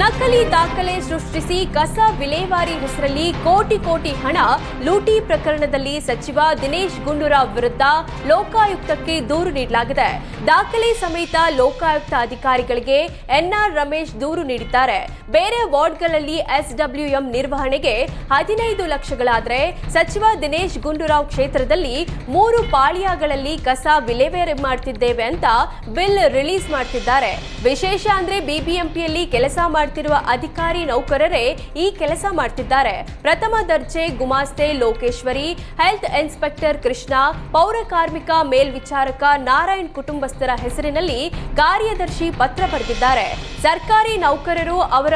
ನಕಲಿ ದಾಖಲೆ ಸೃಷ್ಟಿಸಿ ಕಸ ವಿಲೇವಾರಿ ಹೆಸರಲ್ಲಿ ಕೋಟಿ ಕೋಟಿ ಹಣ ಲೂಟಿ ಪ್ರಕರಣದಲ್ಲಿ ಸಚಿವ ದಿನೇಶ್ ಗುಂಡೂರಾವ್ ವಿರುದ್ಧ ಲೋಕಾಯುಕ್ತಕ್ಕೆ ದೂರು ನೀಡಲಾಗಿದೆ. ದಾಖಲೆ ಸಮೇತ ಲೋಕಾಯುಕ್ತ ಅಧಿಕಾರಿಗಳಿಗೆ ಎನ್ಆರ್ ರಮೇಶ್ ದೂರು ನೀಡಿದ್ದಾರೆ. ಬೇರೆ ವಾರ್ಡ್ಗಳಲ್ಲಿ ಎಸ್ಡಬ್ಲ್ಯೂಎಂ ನಿರ್ವಹಣೆಗೆ ಹದಿನೈದು ಲಕ್ಷಗಳಾದರೆ ಸಚಿವ ದಿನೇಶ್ ಗುಂಡೂರಾವ್ ಕ್ಷೇತ್ರದಲ್ಲಿ ಮೂರು ಪಾಳಿಯಾಗಳಲ್ಲಿ ಕಸ ವಿಲೇವಾರಿ ಮಾಡ್ತಿದ್ದೇವೆ ಅಂತ ಬಿಲ್ ರಿಲೀಸ್ ಮಾಡ್ತಿದ್ದಾರೆ. ವಿಶೇಷ ಅಂದ್ರೆ ಬಿಬಿಎಂಪಿಯಲ್ಲಿ ಕೆಲಸ ಮಾಡ್ತಿರುವ ಅಧಿಕಾರಿ ನೌಕರರೇ ಈ ಕೆಲಸ ಮಾಡ್ತಿದ್ದಾರೆ. ಪ್ರಥಮ ದರ್ಜೆ ಗುಮಾಸ್ತೆ ಲೋಕೇಶ್ವರಿ, ಹೆಲ್ತ್ ಇನ್ಸ್ಪೆಕ್ಟರ್ ಕೃಷ್ಣ, ಪೌರ ಕಾರ್ಮಿಕ ಮೇಲ್ವಿಚಾರಕ ನಾರಾಯಣ್ ಕುಟುಂಬಸ್ಥರ ಹೆಸರಿನಲ್ಲಿ ಕಾರ್ಯದರ್ಶಿ ಪತ್ರ ಬರೆದಿದ್ದಾರೆ. ಸರ್ಕಾರಿ ನೌಕರರು ಅವರ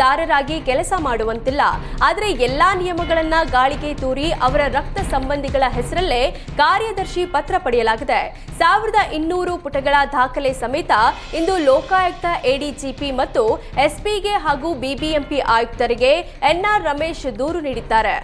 ದಾರರಾಗಿ ಕೆಲಸ ಮಾಡುವಂತಿಲ್ಲ. ಆದರೆ ಎಲ್ಲಾ ನಿಯಮಗಳನ್ನ ಗಾಳಿಗೆ ತೂರಿ ಅವರ ರಕ್ತ ಸಂಬಂಧಿಗಳ ಹೆಸರಲ್ಲೇ ಕಾರ್ಯದರ್ಶಿ ಪತ್ರ ಪಡೆಯಲಾಗಿದೆ. ಸಾವಿರದ ಇನ್ನೂರು ಪುಟಗಳ ದಾಖಲೆ ಸಮೇತ ಇಂದು ಲೋಕಾಯುಕ್ತ ಎಡಿಜಿಪಿ ಮತ್ತು ಎಸ್ಪಿಗೆ ಹಾಗೂ ಬಿಬಿಎಂಪಿ ಆಯುಕ್ತರಿಗೆ ಎನ್ಆರ್ ರಮೇಶ್ ದೂರು ನೀಡಿದ್ದಾರೆ.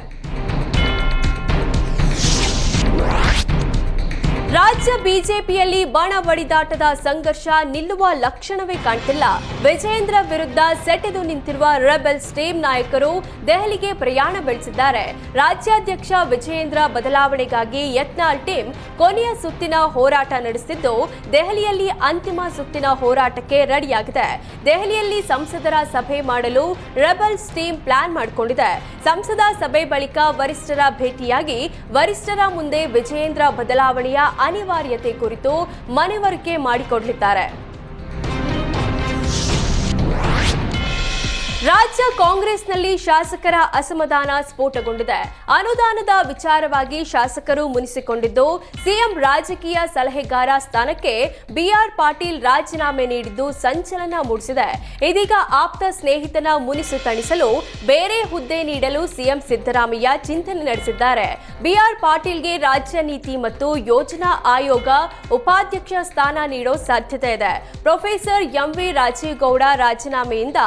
ರಾಜ್ಯ ಬಿಜೆಪಿಯಲ್ಲಿ ಬಣ ಬಡಿದಾಟದ ಸಂಘರ್ಷ ನಿಲ್ಲುವ ಲಕ್ಷಣವೇ ಕಾಣ್ತಿಲ್ಲ. ವಿಜೇಂದ್ರ ವಿರುದ್ಧ ಸೆಟೆದು ನಿಂತಿರುವ ರೆಬೆಲ್ಸ್ ಟೀಮ್ ನಾಯಕರು ದೆಹಲಿಗೆ ಪ್ರಯಾಣ ಬೆಳೆಸಿದ್ದಾರೆ. ರಾಜ್ಯಾಧ್ಯಕ್ಷ ವಿಜಯೇಂದ್ರ ಬದಲಾವಣೆಗಾಗಿ ಯತ್ನಾಲ್ ಟೀಮ್ ಕೊನೆಯ ಸುತ್ತಿನ ಹೋರಾಟ ನಡೆಸಿದ್ದು ದೆಹಲಿಯಲ್ಲಿ ಅಂತಿಮ ಸುತ್ತಿನ ಹೋರಾಟಕ್ಕೆ ರೆಡಿಯಾಗಿದೆ. ದೆಹಲಿಯಲ್ಲಿ ಸಂಸದರ ಸಭೆ ಮಾಡಲು ರೆಬೆಲ್ಸ್ ಸ್ಟೀಮ್ ಪ್ಲಾನ್ ಮಾಡಿಕೊಂಡಿದೆ. ಸಂಸದ ಸಭೆ ಬಳಿಕ ವರಿಷ್ಠರ ಭೇಟಿಯಾಗಿ ವರಿಷ್ಠರ ಮುಂದೆ ವಿಜಯೇಂದ್ರ ಬದಲಾವಣೆಯ ಅನಿವಾರ್ಯತೆ ಕುರಿತು ಮನವರಿಕೆ ಮಾಡಿಕೊಡಲಿದ್ದಾರೆ. ರಾಜ್ಯ ಕಾಂಗ್ರೆಸ್ನಲ್ಲಿ ಶಾಸಕರ ಅಸಮಾಧಾನ ಸ್ಫೋಟಗೊಂಡಿದೆ. ಅನುದಾನದ ವಿಚಾರವಾಗಿ ಶಾಸಕರು ಮುನಿಸಿಕೊಂಡಿದ್ದು, ಸಿಎಂ ರಾಜಕೀಯ ಸಲಹೆಗಾರ ಸ್ಥಾನಕ್ಕೆ ಬಿಆರ್ ಪಾಟೀಲ್ ರಾಜೀನಾಮೆ ನೀಡಿದ್ದು ಸಂಚಲನ ಮೂಡಿಸಿದೆ. ಇದೀಗ ಆಪ್ತ ಸ್ನೇಹಿತನ ಮುನಿಸು ತಣಿಸಲು ಬೇರೆ ಹುದ್ದೆ ನೀಡಲು ಸಿಎಂ ಸಿದ್ದರಾಮಯ್ಯ ಚಿಂತನೆ ನಡೆಸಿದ್ದಾರೆ. ಬಿಆರ್ ಪಾಟೀಲ್ಗೆ ರಾಜ್ಯ ನೀತಿ ಮತ್ತು ಯೋಜನಾ ಆಯೋಗ ಉಪಾಧ್ಯಕ್ಷ ಸ್ಥಾನ ನೀಡೋ ಸಾಧ್ಯತೆ ಇದೆ. ಪ್ರೊಫೆಸರ್ ಎಂವಿ ರಾಜೀವ್ಗೌಡ ರಾಜೀನಾಮೆಯಿಂದ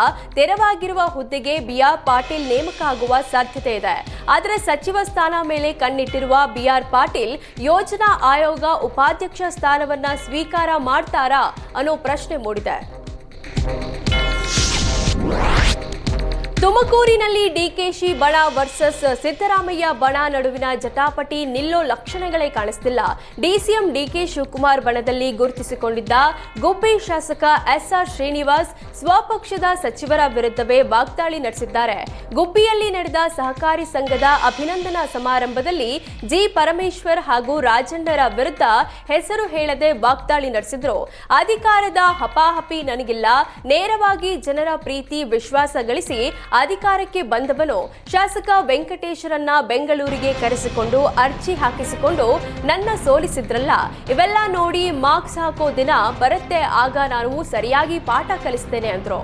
ತೆರವಾಗಿರುವ ಹುದ್ದೆಗೆ ಬಿಆರ್ ಪಾಟೀಲ್ ನೇಮಕ ಆಗುವ ಸಾಧ್ಯತೆ ಇದೆ. ಆದರೆ ಸಚಿವ ಸ್ಥಾನ ಮೇಲೆ ಕಣ್ಣಿಟ್ಟಿರುವ ಬಿಆರ್ ಪಾಟೀಲ್ ಯೋಜನಾ ಆಯೋಗ ಉಪಾಧ್ಯಕ್ಷ ಸ್ಥಾನವನ್ನ ಸ್ವೀಕಾರ ಮಾಡ್ತಾರಾ ಅನ್ನೋ ಪ್ರಶ್ನೆ ಮೂಡಿದೆ. ತುಮಕೂರಿನಲ್ಲಿ ಡಿಕೆಶಿ ಬಣ ವರ್ಸಸ್ ಸಿದ್ದರಾಮಯ್ಯ ಬಣ ನಡುವಿನ ಜಟಾಪಟಿ ನಿಲ್ಲೋ ಲಕ್ಷಣಗಳೇ ಕಾಣಿಸ್ತಿಲ್ಲ. ಡಿಸಿಎಂ ಡಿಕೆ ಶಿವಕುಮಾರ್ ಬಣದಲ್ಲಿ ಗುರುತಿಸಿಕೊಂಡಿದ್ದ ಗುಬ್ಬಿ ಶಾಸಕ ಎಸ್ಆರ್ ಶ್ರೀನಿವಾಸ್ ಸ್ವಪಕ್ಷದ ಸಚಿವರ ವಿರುದ್ಧವೇ ವಾಗ್ದಾಳಿ ನಡೆಸಿದ್ದಾರೆ. ಗುಬ್ಬಿಯಲ್ಲಿ ನಡೆದ ಸಹಕಾರಿ ಸಂಘದ ಅಭಿನಂದನಾ ಸಮಾರಂಭದಲ್ಲಿ ಜಿ ಪರಮೇಶ್ವರ್ ಹಾಗೂ ರಾಜಣ್ಣರ ವಿರುದ್ಧ ಹೆಸರು ಹೇಳದೆ ವಾಗ್ದಾಳಿ ನಡೆಸಿದ್ರು. ಅಧಿಕಾರದ ಹಪಾಹಪಿ ನನಗಿಲ್ಲ. ನೇರವಾಗಿ ಜನರ ಪ್ರೀತಿ, ವಿಶ್ವಾಸ ಗಳಿಸಿ ಅಧಿಕಾರಕ್ಕೆ ಬಂದವನು ಶಾಸಕ ವೆಂಕಟೇಶ್ವರನ್ನ ಬೆಂಗಳೂರಿಗೆ ಕರೆಸಿಕೊಂಡು ಅರ್ಜಿ ಹಾಕಿಸಿಕೊಂಡು ನನ್ನ ಸೋಲಿಸಿದ್ರಲ್ಲ, ಇವೆಲ್ಲ ನೋಡಿ ಮಾರ್ಕ್ಸ್ ಹಾಕೋ ದಿನ ಬರುತ್ತೆ, ಆಗ ನಾನು ಸರಿಯಾಗಿ ಪಾಠ ಕಲಿಸ್ತೇನೆ ಅಂದ್ರು.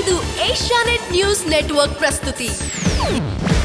ಇದು ಏಷ್ಯಾನೆಟ್ ನ್ಯೂಸ್ ನೆಟ್ವರ್ಕ್ ಪ್ರಸ್ತುತಿ.